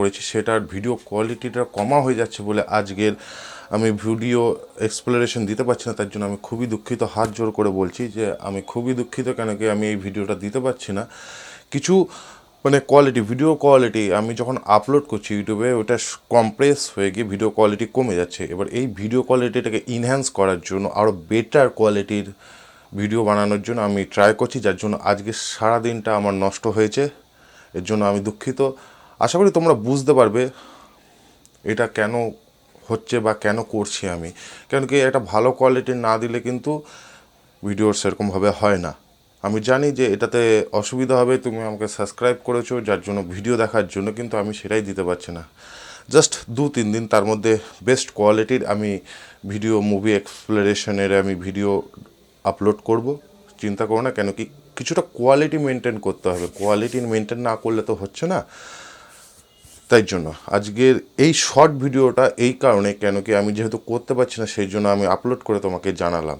করেছি, সেটার ভিডিও কোয়ালিটিটা কমা হয়ে যাচ্ছে বলে আজকের আমি ভিডিও এক্সপ্লোরেশন দিতে পারছি না, তার জন্য আমি খুবই দুঃখিত, হাত জোর করে বলছি যে আমি খুবই দুঃখিত কেন কি আমি এই ভিডিওটা দিতে পারছি না। কিছু মানে কোয়ালিটি ভিডিও কোয়ালিটি আমি যখন আপলোড করছি ইউটিউবে ওটা কম্প্রেস হয়ে গিয়ে ভিডিও কোয়ালিটি কমে যাচ্ছে। এবার এই ভিডিও কোয়ালিটিটাকে ইনহ্যান্স করার জন্য আরও বেটার কোয়ালিটির ভিডিও বানানোর জন্য আমি ট্রাই করছি, যার জন্য আজকে সারা দিনটা আমার নষ্ট হয়েছে। এর জন্য আমি দুঃখিত। আশা করি তোমরা বুঝতে পারবে এটা কেন হচ্ছে বা কেন করছি আমি। কেন কি এটা ভালো কোয়ালিটির না দিলে কিন্তু ভিডিও সেরকমভাবে হয় না। আমি জানি যে এটাতে অসুবিধা হবে, তুমি আমাকে সাবস্ক্রাইব করেছ, যার জন্য ভিডিও দেখার জন্য, কিন্তু আমি সেটাই দিতে পারছি না। জাস্ট দু তিন দিন তার মধ্যে বেস্ট কোয়ালিটির আমি ভিডিও মুভি এক্সপ্লোরেশনের আমি ভিডিও আপলোড করব। চিন্তা করো না, কেন কি কিছুটা কোয়ালিটি মেনটেন করতে হবে। কোয়ালিটি মেনটেন না করলে তো হচ্ছে না। তাই জন্য। আজকের এই শর্ট ভিডিওটা এই কারণে কেন কি আমি যেহেতু করতে পারছি না, সেই জন্য আমি আপলোড করে তোমাকে জানালাম।